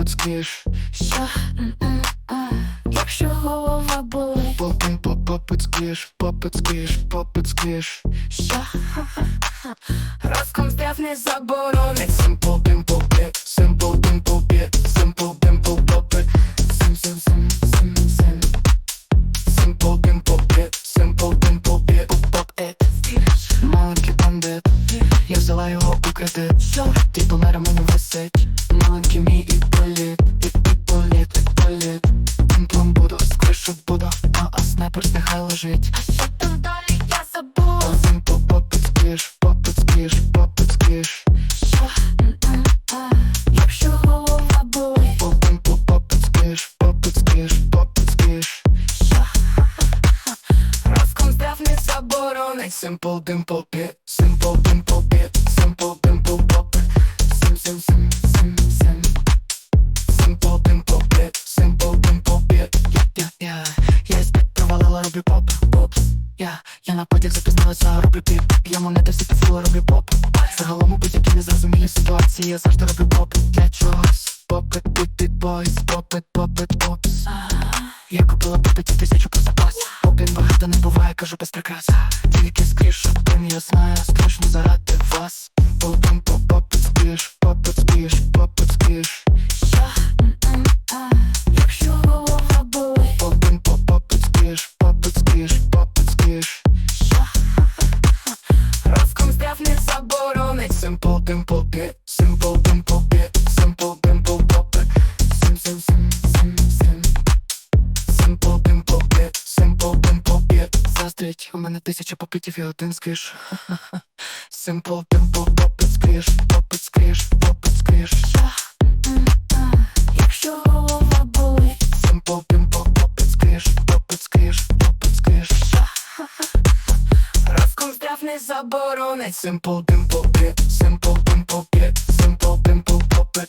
It squish. Що? М-м-а. Якщо голова болить, Pop, pop, pop, it squish, pop, it squish, pop, it squish. Взяла його у кредит. Що? Ти помер мене висить Маленький мій і політ І, політ, і політ Тимплом буду, скришу буду А, а снайпер нехай лежить А що там далі я забула? Симпл попит сквіш, попит сквіш, попит сквіш Що? Якщо голова болить, Попимпл попит сквіш, попит сквіш, попит заборонить. Simple dimple bit, simple dimple bit, поп, поп Я, я на запізнилася, роблю поп. Загалом у будь-якій незрозумілій ситуації Я завжди роблю поп. Для чогось. Попит, пит, пит, бойс, попит, попит, попс я купила по п'яті тисячу по запасі Попін багато не буває, кажу без прикрас. Тільки скріш, один я знаю, страшно заради вас. Попін по заборонить. Simple dimple bit, simple dimple bit, simple dimple pop Sim, sim, sim, sim, sim Simple dimple bit, simple dimple bit Заздрить, у мене тисяча попитів і один скріш Simple dimple pop скріш, pop скріш, pop скріш Якщо голова болить, Simple dimple pop скріш, pop скріш, pop скріш розком здрав не заборонить. Simple dimple bit, simple dimple bit, simple dimple pop it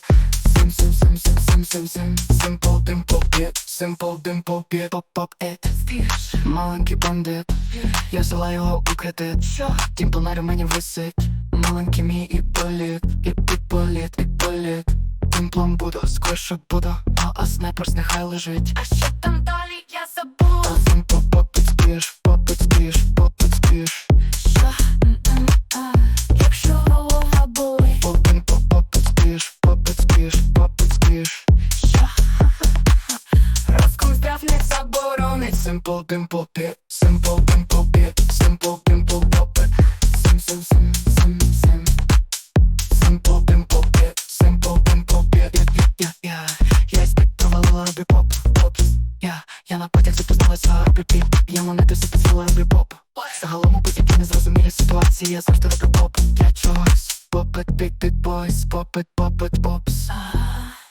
Sim, sim, sim, sim, sim, sim, sim Simple dimple bit, simple dimple bit, pop, pop it Маленький бандит, я взяла його у кредит? Тім планер мені висить. Маленький мій і політ, і, політ, і політ Тимплом буду, сквишу буду, а, а снайпер нехай лежить. А що там далі? Я забула? Simple попит сквіш, Simple dimple bit, simple dimple bit, simple dimple pop it Sim, sim, sim, sim, sim. Simple dimple bit, simple dimple bit Я, я, я, я під провалила, поп, поп. Я, я на потяг запізнилася, роблю піп Я монети всі підсіла, роблю поп. Загалом у будь-якій незрозумілій ситуації Я завжди роблю поп. Для чогось Попит, пік, пік, бойс, попит, попит, попс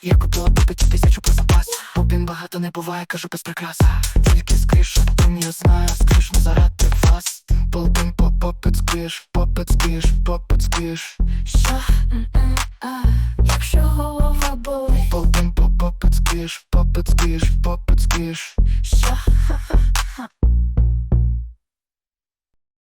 Я купила по п'яті тисячу по запасі один багато не буває, кажу без прикраса Тільки скріш, тим я знаю, скріш не заради вас. Тимпл-тимпл, по попит скріш, попит скріш, попит скріш. Що? Якщо голова болить. Тимпл-тимпл, попит скріш, попит скріш, попит скріш. Що?